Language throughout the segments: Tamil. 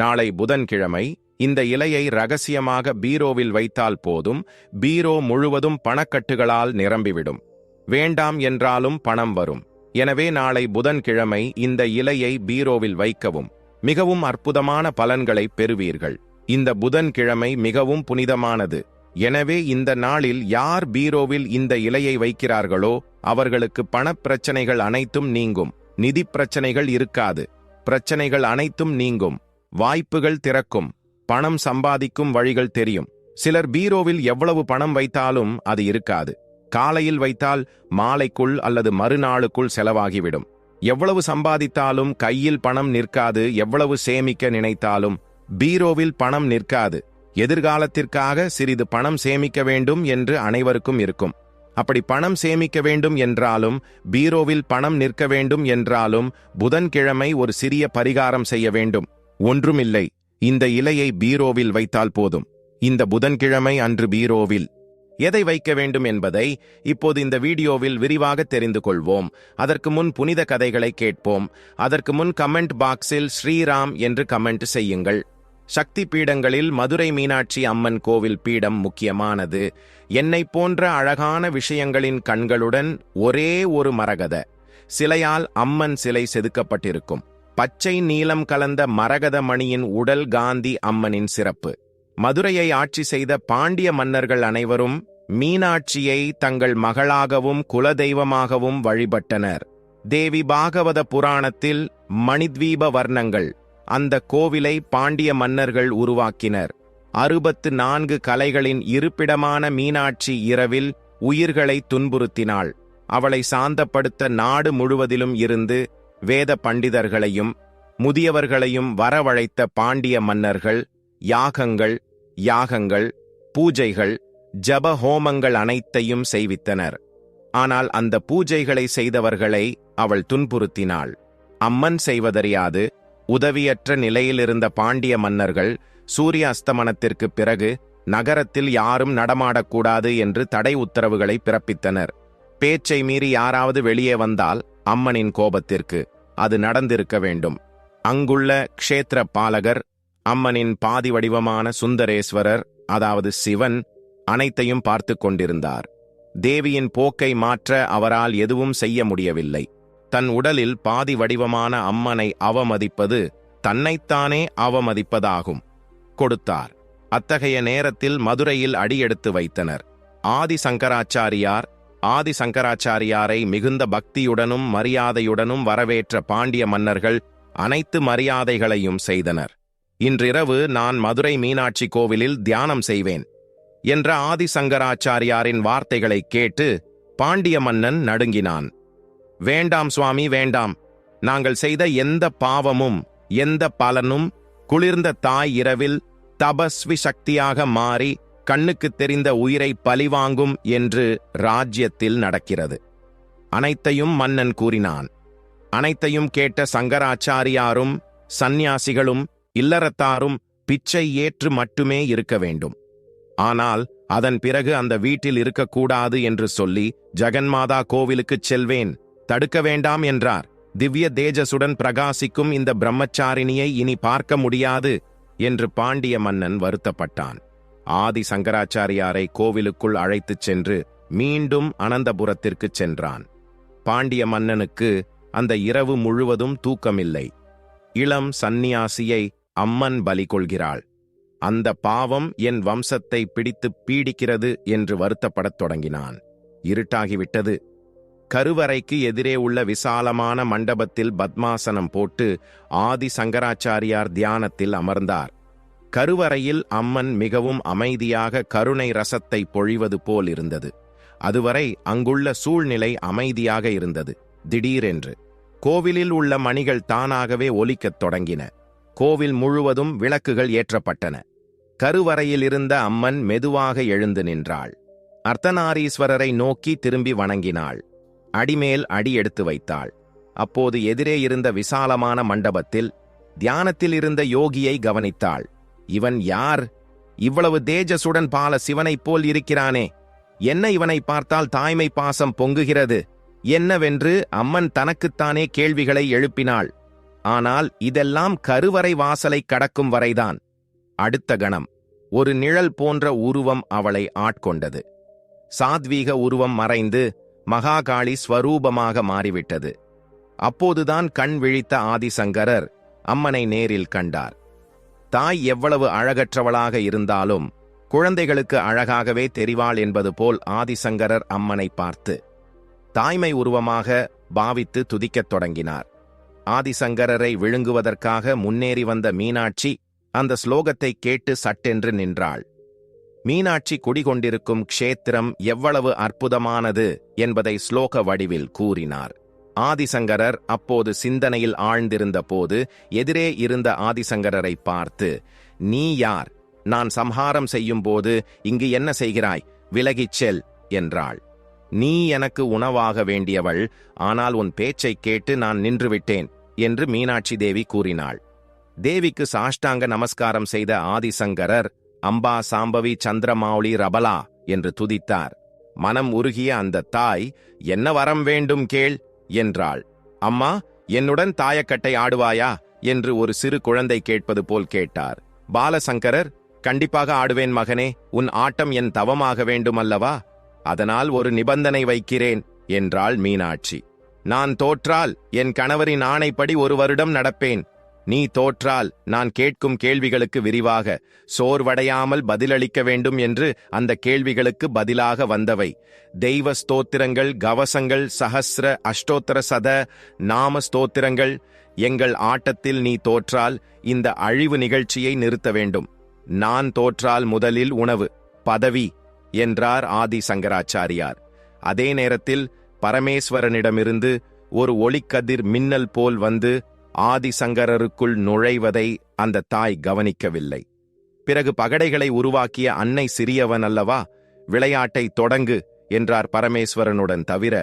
நாளை புதன்கிழமை இந்த இலையை ரகசியமாக பீரோவில் வைத்தால் போதும் பீரோ முழுவதும் பணக்கட்டுகளால் நிரம்பிவிடும். வேண்டாம் என்றாலும் பணம் வரும். எனவே நாளை புதன்கிழமை இந்த இலையை பீரோவில் வைக்கவும். மிகவும் அற்புதமான பலன்களை பெறுவீர்கள். இந்த புதன்கிழமை மிகவும் புனிதமானது. எனவே இந்த நாளில் யார் பீரோவில் இந்த இலையை வைக்கிறார்களோ அவர்களுக்கு பணப் பிரச்சனைகள் அனைத்தும் நீங்கும். நிதி பிரச்சனைகள் இருக்காது. பிரச்சனைகள் அனைத்தும் நீங்கும். வாய்ப்புகள் திறக்கும் பணம் சம்பாதிக்கும் வழிகள் தெரியும். சிலர் பீரோவில் எவ்வளவு பணம் வைத்தாலும் அது இருக்காது. காலையில் வைத்தால் மாலைக்குள் அல்லது மறுநாளுக்குள் செலவாகிவிடும். எவ்வளவு சம்பாதித்தாலும் கையில் பணம் நிற்காது எவ்வளவு சேமிக்க நினைத்தாலும் பீரோவில் பணம் நிற்காது. எதிர்காலத்திற்காக சிறிது பணம் சேமிக்க வேண்டும் என்று அனைவருக்கும் இருக்கும். அப்படி பணம் சேமிக்க வேண்டும் என்றாலும் பீரோவில் பணம் நிற்க வேண்டும் என்றாலும் புதன்கிழமை ஒரு சிறிய பரிகாரம் செய்ய வேண்டும். ஒன்றுமில்லை. இந்த இலையை பீரோவில் வைத்தால் போதும். இந்த புதன்கிழமை அன்று பீரோவில் எதை வைக்க வேண்டும் என்பதை இப்போது இந்த வீடியோவில் விரிவாக தெரிந்து கொள்வோம். அதற்கு முன் புனித கதைகளை கேட்போம். அதற்கு முன் கமெண்ட் பாக்ஸில் ஸ்ரீராம் என்று கமெண்ட் செய்யுங்கள். சக்தி பீடங்களில் மதுரை மீனாட்சி அம்மன் கோவில் பீடம் முக்கியமானது. என்னை போன்ற அழகான விஷயங்களின் கண்களுடன் ஒரே ஒரு மரகத. சிலையால் அம்மன் சிலை செதுக்கப்பட்டிருக்கும். பச்சை நீலம் கலந்த மரகத மணியின் உடல் காந்தி அம்மனின் சிறப்பு. மதுரையை ஆட்சி செய்த பாண்டிய மன்னர்கள் அனைவரும் மீனாட்சியை தங்கள் மகளாகவும் குலதெய்வமாகவும் வழிபட்டனர். தேவி பாகவத புராணத்தில் மணித்வீப வர்ணங்கள் அந்த கோவிலை பாண்டிய மன்னர்கள் உருவாக்கினர். அறுபத்து நான்கு கலைகளின் இருப்பிடமான மீனாட்சி இரவில் உயிர்களை துன்புறுத்தினாள். அவளை சாந்தப்படுத்த நாடு முழுவதிலும் இருந்து வேத பண்டிதர்களையும் முதியவர்களையும் வரவழைத்த பாண்டிய மன்னர்கள் யாகங்கள் யாகங்கள் பூஜைகள் ஜப ஹோமங்கள் அனைத்தையும் செய்வித்தனர். ஆனால் அந்த பூஜைகளை செய்தவர்களை அவள் துன்புறுத்தினாள். அம்மன் செய்வதறியாது உதவியற்ற நிலையிலிருந்த பாண்டிய மன்னர்கள் சூரிய அஸ்தமனத்திற்கு பிறகு நகரத்தில் யாரும் நடமாடக்கூடாது என்று தடை உத்தரவுகளை பிறப்பித்தனர். பேச்சை மீறி யாராவது வெளியே வந்தால் அம்மனின் கோபத்திற்கு அது நடந்திருக்க வேண்டும். அங்குள்ள க்ஷேத்திர பாலகர் அம்மனின் பாதி வடிவமான சுந்தரேஸ்வரர் அதாவது சிவன் அனைத்தையும் பார்த்து கொண்டிருந்தார். தேவியின் போக்கை மாற்ற அவரால் எதுவும் செய்ய முடியவில்லை. தன் உடலில் பாதி வடிவமான அம்மனை அவமதிப்பது தன்னைத்தானே அவமதிப்பதாகும். கொடுத்தார். அத்தகைய நேரத்தில் மதுரையில் அடியெடுத்து வைத்தனர். ஆதி சங்கராச்சாரியார் ஆதி சங்கராச்சாரியாரை மிகுந்த பக்தியுடனும் மரியாதையுடனும் வரவேற்ற பாண்டிய மன்னர்கள் அனைத்து மரியாதைகளையும் செய்தனர். இன்றிரவு நான் மதுரை மீனாட்சி கோவிலில் தியானம் செய்வேன் என்ற ஆதி சங்கராச்சாரியாரின் வார்த்தைகளை கேட்டு பாண்டிய மன்னன் நடுங்கினான். வேண்டாம் சுவாமி வேண்டாம். நாங்கள் செய்த எந்த பாவமும் எந்த பலனும் குளிர்ந்த தாய் இரவில் தபஸ்வி சக்தியாக மாறி கண்ணுக்கு தெரிந்த உயிரை பழிவாங்கும் என்று ராஜ்யத்தில் நடக்கிறது. அனைத்தையும் மன்னன் கூறினான். அனைத்தையும் கேட்ட சங்கராச்சாரியாரும் சந்நியாசிகளும் இல்லறத்தாரும் பிச்சை ஏற்று மட்டுமே இருக்க வேண்டும். ஆனால் அதன் பிறகு அந்த வீட்டில் இருக்கக்கூடாது என்று சொல்லி ஜெகன்மாதா கோவிலுக்குச் செல்வேன். தடுக்க வேண்டாம் என்றார். திவ்ய தேஜசுடன் பிரகாசிக்கும் இந்த பிரம்மச்சாரிணியை இனி பார்க்க முடியாது என்று பாண்டிய மன்னன் வருத்தப்பட்டான். ஆதி சங்கராச்சாரியாரை கோவிலுக்குள் அழைத்துச் சென்று மீண்டும் அனந்தபுரத்திற்குச் சென்றான். பாண்டிய மன்னனுக்கு அந்த இரவு முழுவதும் தூக்கமில்லை. இளம் சந்நியாசியை அம்மன் பலி கொள்கிறாள். அந்த பாவம் என் வம்சத்தை பிடித்து பீடிக்கிறது என்று வருத்தப்படத் தொடங்கினான். இருட்டாகிவிட்டது. கருவறைக்கு எதிரே உள்ள விசாலமான மண்டபத்தில் பத்மாசனம் போட்டு ஆதி சங்கராச்சாரியார் தியானத்தில் அமர்ந்தார். கருவறையில் அம்மன் மிகவும் அமைதியாக கருணை ரசத்தை பொழிவது போல் இருந்தது. அதுவரை அங்குள்ள சூழ்நிலை அமைதியாக இருந்தது. திடீரென்று கோவிலில் உள்ள மணிகள் தானாகவே ஒலிக்கத் தொடங்கின. கோவில் முழுவதும் விளக்குகள் ஏற்றப்பட்டன. கருவறையில் இருந்த அம்மன் மெதுவாக எழுந்து நின்றாள். அர்த்தநாரீஸ்வரரை நோக்கி திரும்பி வணங்கினாள். அடிமேல் அடி எடுத்து வைத்தாள். அப்போது எதிரே இருந்த விசாலமான மண்டபத்தில் தியானத்தில் இருந்த யோகியை கவனித்தாள். இவன் யார்? இவ்வளவு தேஜசுடன் பால சிவனைப் போல் இருக்கிறானே. என்ன இவனை பார்த்தால் தாய்மை பாசம் பொங்குகிறது? என்னவென்று அம்மன் தனக்குத்தானே கேள்விகளை எழுப்பினாள். ஆனால் இதெல்லாம் கருவறை வாசலை கடக்கும் வரைதான். அடுத்த கணம். ஒரு நிழல் போன்ற உருவம் அவளை ஆட்கொண்டது. சாத்வீக உருவம் மறைந்து மகாகாளி ஸ்வரூபமாக மாறிவிட்டது. அப்போதுதான் கண் விழித்த ஆதிசங்கரர் அம்மனை நேரில் கண்டார். தாய் எவ்வளவு அழகற்றவளாக இருந்தாலும் குழந்தைகளுக்கு அழகாகவே தெரிவாள் என்பது போல் ஆதிசங்கரர் அம்மனை பார்த்து தாய்மை உருவமாக பாவித்து துதிக்கத் தொடங்கினார். ஆதிசங்கரரை விழுங்குவதற்காக முன்னேறி வந்த மீனாட்சி அந்த ஸ்லோகத்தை கேட்டு சட்டென்று நின்றாள். மீனாட்சி குடிகொண்டிருக்கும் க்ஷேத்திரம் எவ்வளவு அற்புதமானது என்பதை ஸ்லோக வடிவில் கூறினார். ஆதிசங்கரர் அப்போது சிந்தனையில் ஆழ்ந்திருந்த போது எதிரே இருந்த ஆதிசங்கரரை பார்த்து நீ யார்? நான் சம்ஹாரம் செய்யும்போது இங்கு என்ன செய்கிறாய்? விலகிச் செல் என்றாள். நீ எனக்கு உணவாக வேண்டியவள் ஆனால் உன் பேச்சைக் கேட்டு நான் நின்றுவிட்டேன் என்று மீனாட்சி தேவி கூறினாள். தேவிக்கு சாஷ்டாங்க நமஸ்காரம் செய்த ஆதிசங்கரர் அம்பா சாம்பவி சந்திரமாவுளி ரபலா என்று துதித்தார். மனம் உருகிய அந்த தாய் என்ன வரம் வேண்டும் கேள் என்றாள். அம்மா என்னுடன் தாயக்கட்டை ஆடுவாயா? என்று ஒரு சிறு குழந்தை கேட்பது போல் கேட்டார். பாலசங்கரர் கண்டிப்பாக ஆடுவேன் மகனே உன் ஆட்டம் என் தவமாக வேண்டுமல்லவா? அதனால் ஒரு நிபந்தனை வைக்கிறேன் என்றாள் மீனாட்சி. நான் தோற்றால் என் கணவரின் ஆணைப்படி ஒரு வருடம் நடப்பேன். நீ தோற்றால் நான் கேட்கும் கேள்விகளுக்கு விரிவாக சோர்வடையாமல் பதிலளிக்க வேண்டும் என்று அந்த கேள்விகளுக்கு பதிலாக வந்தவை. தெய்வ ஸ்தோத்திரங்கள் கவசங்கள் சஹஸ்ர அஷ்டோத்தர சத நாம ஸ்தோத்திரங்கள். எங்கள் ஆட்டத்தில் நீ தோற்றால் இந்த அழிவு நிகழ்ச்சியை நிறுத்த வேண்டும். நான் தோற்றால் முதலில் உணவு பதவி என்றார் ஆதி சங்கராச்சாரியார். அதே நேரத்தில் பரமேஸ்வரனிடமிருந்து ஒரு ஒளிக்கதிர் மின்னல் போல் வந்து ஆதிசங்கரருக்குள் நுழைவதை அந்த தாய் கவனிக்கவில்லை. பிறகு பகடைகளை உருவாக்கிய அன்னை சிறியவன் அல்லவா விளையாட்டை தொடங்கு என்றார் பரமேஸ்வரனுடன் தவிர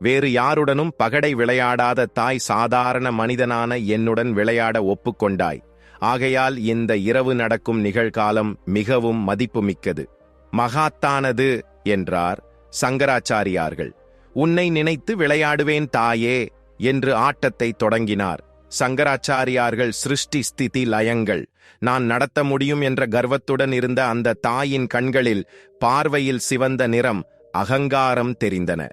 வேறு யாருடனும் பகடை விளையாடாத தாய் சாதாரண மனிதனான என்னுடன் விளையாட ஒப்புக்கொண்டாய். ஆகையால் இந்த இரவு நடக்கும் நிகழ்காலம் மிகவும் மதிப்புமிக்கது. மகாத்தானது என்றார் சங்கராச்சாரியார்கள். உன்னை நினைத்து விளையாடுவேன் தாயே என்று ஆட்டத்தை தொடங்கினார். சங்கராச்சாரியார்கள் சிருஷ்டி ஸ்திதி லயங்கள். நான் நடத்த முடியும் என்ற கர்வத்துடன் இருந்த அந்த தாயின் கண்களில் பார்வையில் சிவந்த நிறம் அகங்காரம் தெரிந்தன.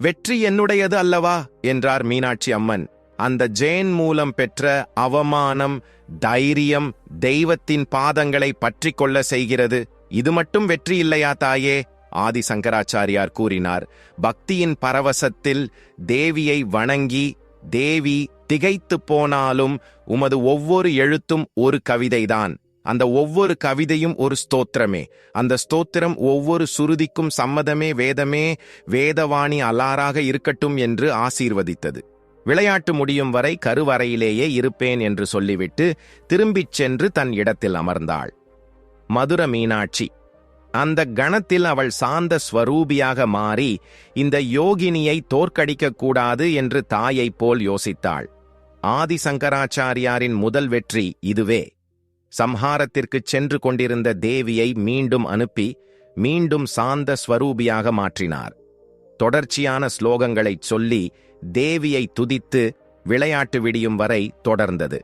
வெற்றி என்னுடையது அல்லவா? என்றார் மீனாட்சி அம்மன். அந்த ஜேன் மூலம் பெற்ற அவமானம் தைரியம் தெய்வத்தின் பாதங்களை பற்றி கொள்ள செய்கிறது. இது மட்டும் வெற்றி இல்லையா தாயே? ஆதி சங்கராச்சாரியார் கூறினார். பக்தியின் பரவசத்தில் தேவியை வணங்கி தேவி திகைத்து போனாலும் உமது ஒவ்வொரு எழுத்தும் ஒரு கவிதைதான். அந்த ஒவ்வொரு கவிதையும் ஒரு ஸ்தோத்திரமே. அந்த ஸ்தோத்திரம் ஒவ்வொரு சுருதிக்கும் சம்மதமே வேதமே வேதவாணி அலாராக இருக்கட்டும் என்று ஆசீர்வதித்தது. விளையாட்டு முடியும் வரை கருவறையிலேயே இருப்பேன் என்று சொல்லிவிட்டு திரும்பிச் சென்று தன் இடத்தில் அமர்ந்தாள். மதுர மீனாட்சி. அந்த கணத்தில் அவள் சாந்த ஸ்வரூபியாக மாறி இந்த யோகினியை தோற்கடிக்கக் கூடாது என்று தாயைப் போல் யோசித்தாள். ஆதி சங்கராச்சாரியாரின் முதல் வெற்றி இதுவே. சம்ஹாரத்திற்குச் சென்று கொண்டிருந்த தேவியை மீண்டும் அனுப்பி மீண்டும் சாந்த ஸ்வரூபியாக மாற்றினார். தொடர்ச்சியான ஸ்லோகங்களைச் சொல்லி தேவியை துதித்து விளையாட்டு விடியும் வரை தொடர்ந்தது.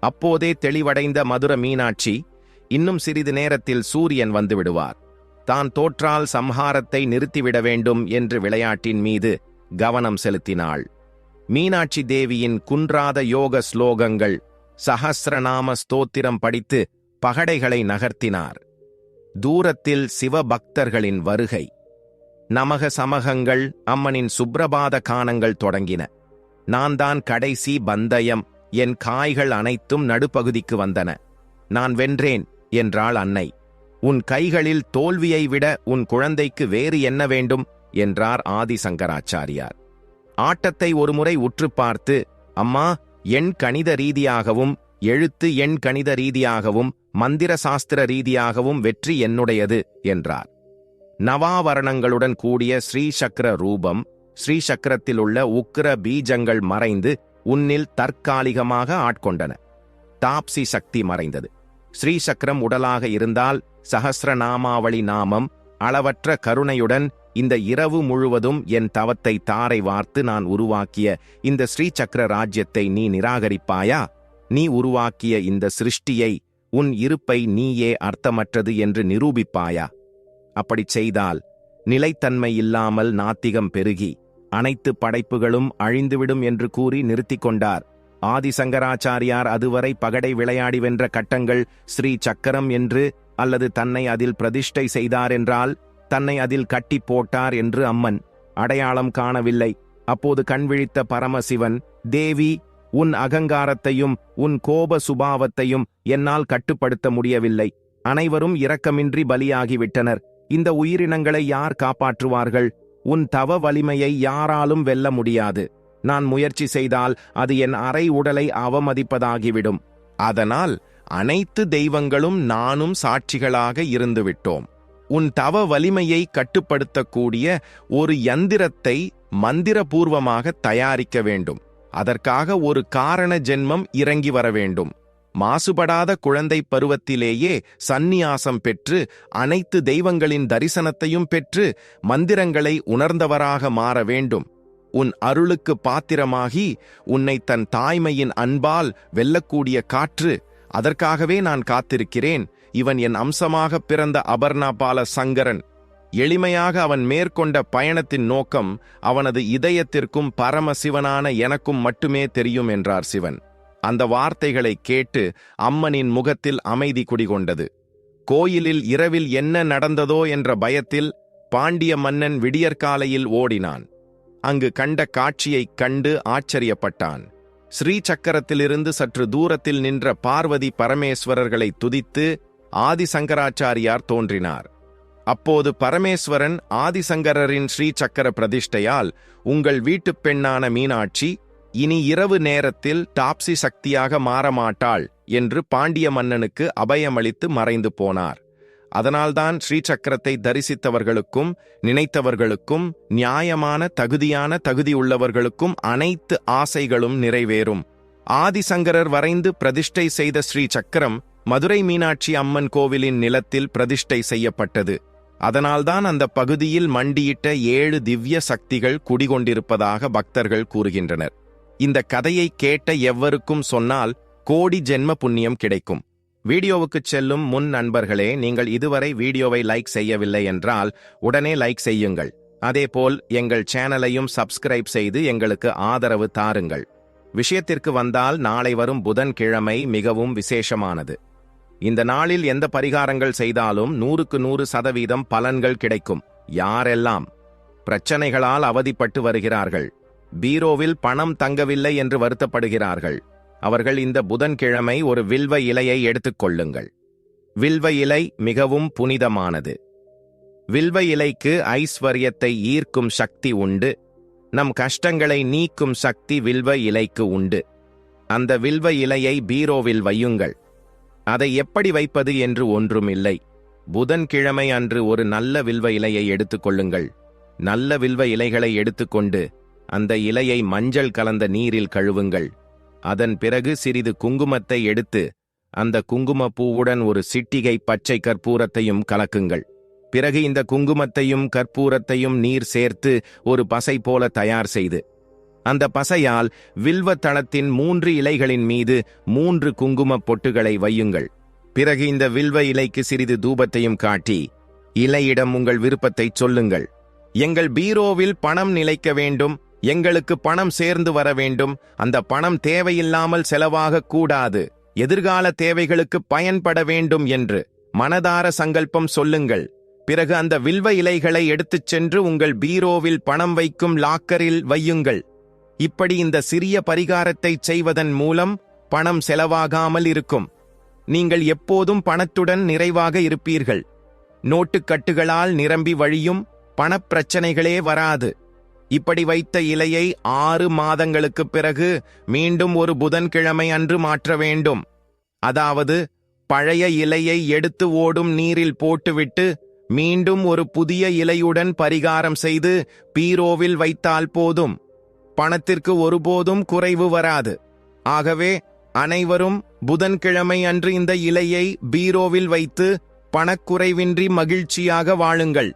அப்போதே தெளிவடைந்த மதுர மீனாட்சி இன்னும் சிறிது நேரத்தில் சூரியன் வந்துவிடுவார் தான் தோற்றால் சம்ஹாரத்தை நிறுத்திவிட வேண்டும் என்று விளையாட்டின் மீது கவனம் செலுத்தினாள். மீனாட்சி தேவியின் குன்றாத யோக ஸ்லோகங்கள் சஹஸ்ரநாம ஸ்தோத்திரம் படித்து பகடைகளை நகர்த்தினார். தூரத்தில் சிவபக்தர்களின் வருகை. நமக சமகங்கள் அம்மனின் சுப்ரபாத கானங்கள் தொடங்கின. நான் தான் கடைசி பந்தயம் என் காய்கள் அனைத்தும் நடுப்பகுதிக்கு வந்தன. நான் வென்றேன் என்றாள் அன்னை. உன் கைகளில் தோல்வியை விட உன் குழந்தைக்கு வேறு என்ன வேண்டும்? என்றார் ஆதிசங்கராச்சாரியார். ஆட்டத்தை ஒருமுறை உற்று பார்த்து அம்மா எண் கணித ரீதியாகவும் எழுத்து எண் கணித ரீதியாகவும் மந்திர சாஸ்திர ரீதியாகவும் வெற்றி என்னுடையது என்றார். நவாவரணங்களுடன் கூடிய ஸ்ரீசக்கர ரூபம் ஸ்ரீசக்கரத்தில் உள்ள உக்கிர பீஜங்கள் மறைந்து உன்னில் தற்காலிகமாக ஆட்கொண்டன. தாப்சி சக்தி மறைந்தது. ஸ்ரீசக்கரம் உடலாக இருந்தால் சகசிரநாமாவளி நாமம் அளவற்ற கருணையுடன் இந்த இரவு முழுவதும் என் தவத்தை தாரை வார்த்து நான் உருவாக்கிய இந்த ஸ்ரீசக்கர ராஜ்யத்தை நீ நிராகரிப்பாயா? நீ உருவாக்கிய இந்த சிருஷ்டியை உன் இருப்பை நீயே அர்த்தமற்றது என்று நிரூபிப்பாயா? அப்படிச் செய்தால் நிலைத்தன்மை இல்லாமல் நாத்திகம் பெருகி அனைத்து படைப்புகளும் அழிந்துவிடும் என்று கூறி நிறுத்திக் கொண்டார். ஆதிசங்கராச்சாரியார் அதுவரை பகடை விளையாடி வென்ற கட்டங்கள் ஸ்ரீ சக்கரம் என்று அல்லது தன்னை அதில் பிரதிஷ்டை செய்தார் என்றால் தன்னை அதில் கட்டி போட்டார் என்று அம்மன். அடையாளம் காணவில்லை. அப்போது கண்விழித்த பரமசிவன் தேவி உன் அகங்காரத்தையும் உன் கோப சுபாவத்தையும் என்னால் கட்டுப்படுத்த முடியவில்லை. அனைவரும் இரக்கமின்றி பலியாகிவிட்டனர். இந்த உயிரினங்களை யார் காப்பாற்றுவார்கள்? உன் தவ வலிமையை யாராலும் வெல்ல முடியாது. நான் முயற்சி செய்தால் அது என் அரை உடலை அவமதிப்பதாகிவிடும். அதனால் அனைத்து தெய்வங்களும் நானும் சாட்சிகளாக இருந்துவிட்டோம். உன் தவ வலிமையை கட்டுப்படுத்தக்கூடிய ஒரு யந்திரத்தை மந்திரபூர்வமாக தயாரிக்க வேண்டும். அதற்காக ஒரு காரண ஜென்மம் இறங்கி வர வேண்டும். மாசுபடாத குழந்தை பருவத்திலேயே சந்நியாசம் பெற்று அனைத்து தெய்வங்களின் தரிசனத்தையும் பெற்று மந்திரங்களை உணர்ந்தவராக மாற வேண்டும். உன் அருளுக்கு பாத்திரமாகி உன்னை தன் தாய்மையின் அன்பால் வெல்லக்கூடிய காற்று அதற்காகவே நான் காத்திருக்கிறேன். இவன் என் அம்சமாக பிறந்த அபர்ணாபால சங்கரன். எளிமையாக அவன் மேற்கொண்ட பயணத்தின் நோக்கம் அவனது இதயத்திற்கும் பரமசிவனான எனக்கும் மட்டுமே தெரியும் என்றார் சிவன். அந்த வார்த்தைகளை கேட்டு அம்மனின் முகத்தில் அமைதி குடிகொண்டது. கோயிலில் இரவில் என்ன நடந்ததோ என்ற பயத்தில் பாண்டிய மன்னன் விடியற்காலையில் ஓடினான். அங்கு கண்ட காட்சியைக் கண்டு ஆச்சரியப்பட்டான். ஸ்ரீ சக்கரத்திலிருந்து சற்று தூரத்தில் நின்ற பார்வதி பரமேஸ்வரர்களை துதித்து ஆதிசங்கராச்சாரியார் தோன்றினார். அப்போது பரமேஸ்வரன் ஆதிசங்கரரின் ஸ்ரீ சக்கர பிரதிஷ்டையால் உங்கள் வீட்டுப் பெண்ணான மீனாட்சி இனி இரவு நேரத்தில் டாப்சி சக்தியாக மாறமாட்டாள் என்று பாண்டிய மன்னனுக்கு அபயமளித்து மறைந்து போனார். அதனால்தான் ஸ்ரீ சக்கரத்தை தரிசித்தவர்களுக்கும் நினைத்தவர்களுக்கும் நியாயமான தகுதியான தகுதியுள்ளவர்களுக்கும் அனைத்து ஆசைகளும் நிறைவேறும். ஆதிசங்கரர் வரைந்து பிரதிஷ்டை செய்த ஸ்ரீ சக்கரம் மதுரை மீனாட்சி அம்மன் கோவிலின் நிலத்தில் பிரதிஷ்டை செய்யப்பட்டது. அதனால்தான் அந்த பகுதியில் மண்டியிட்ட ஏழு திவ்ய சக்திகள் குடிகொண்டிருப்பதாக பக்தர்கள் கூறுகின்றனர். இந்த கதையை கேட்ட எவருக்கும் சொன்னால் கோடி ஜென்ம புண்ணியம் கிடைக்கும். வீடியோவுக்குச் செல்லும் முன் நண்பர்களே நீங்கள் இதுவரை வீடியோவை லைக் செய்யவில்லை என்றால் உடனே லைக் செய்யுங்கள். அதேபோல் எங்கள் சேனலையும் சப்ஸ்கிரைப் செய்து எங்களுக்கு ஆதரவு தாருங்கள். விஷயத்திற்கு வந்தால் நாளை வரும் புதன்கிழமை மிகவும் விசேஷமானது. இந்த நாளில் எந்த பரிகாரங்கள் செய்தாலும் நூறுக்கு நூறு சதவீதம் பலன்கள் கிடைக்கும். யாரெல்லாம் பிரச்சனைகளால் அவதிப்பட்டு வருகிறார்கள் பீரோவில் பணம் தங்கவில்லை என்று வருத்தப்படுகிறார்கள் அவர்கள் இந்த புதன்கிழமை ஒரு வில்வ இலையை எடுத்துக்கொள்ளுங்கள் வில்வ இலை மிகவும் புனிதமானது. வில்வ இலைக்கு ஐஸ்வர்யத்தை ஈர்க்கும் சக்தி உண்டு. நம் கஷ்டங்களை நீக்கும் சக்தி வில்வ இலைக்கு உண்டு. அந்த வில்வ இலையை பீரோவில் வையுங்கள். அதை எப்படி வைப்பது என்று ஒன்றுமில்லை. புதன்கிழமை அன்று ஒரு நல்ல வில்வ இலையை எடுத்துக்கொள்ளுங்கள் நல்ல வில்வ இலைகளை எடுத்துக்கொண்டு அந்த இலையை மஞ்சள் கலந்த நீரில் கழுவுங்கள். அதன் பிறகு சிறிது குங்குமத்தை எடுத்து அந்த குங்குமப்பூவுடன் ஒரு சிட்டிகை பச்சை கற்பூரத்தையும் கலக்குங்கள். பிறகு இந்த குங்குமத்தையும் கற்பூரத்தையும் நீர் சேர்த்து ஒரு பசை போல தயார் செய்து அந்த பசையால் வில்வ தளத்தின் மூன்று இலைகளின் மீது மூன்று குங்குமப் பொட்டுகளை வையுங்கள். பிறகு இந்த வில்வ இலைக்கு சிறிது தூபத்தையும் காட்டி இலையிடம் உங்கள் விருப்பத்தைச் சொல்லுங்கள். எங்கள் பீரோவில் பணம் நிலைக்க வேண்டும் எங்களுக்கு பணம் சேர்ந்து வர வேண்டும் அந்த பணம் தேவையில்லாமல் செலவாகக் கூடாது எதிர்கால தேவைகளுக்கு பயன்பட வேண்டும் என்று மனதார சங்கல்பம் சொல்லுங்கள். பிறகு அந்த வில்வ இலைகளை எடுத்துச் சென்று உங்கள் பீரோவில் பணம் வைக்கும் லாக்கரில் வையுங்கள். இப்படி இந்த சிறிய பரிகாரத்தை செய்வதன் மூலம் பணம் செலவாகாமல் இருக்கும். நீங்கள் எப்போதும் பணத்துடன் நிறைவாக இருப்பீர்கள். நோட்டுக்கட்டுகளால் நிரம்பி வழியும் பணப்பிரச்சனைகளே வராது. இப்படி வைத்த இலையை ஆறு மாதங்களுக்குப் பிறகு மீண்டும் ஒரு புதன்கிழமை அன்று மாற்ற வேண்டும். அதாவது பழைய இலையை எடுத்து ஓடும் நீரில் போட்டுவிட்டு மீண்டும் ஒரு புதிய இலையுடன் பரிகாரம் செய்து பீரோவில் வைத்தால் போதும். பணத்திற்கு ஒருபோதும் குறைவு வராது. ஆகவே அனைவரும் புதன்கிழமை அன்று இந்த இலையை பீரோவில் வைத்து பணக்குறைவின்றி மகிழ்ச்சியாக வாழுங்கள்.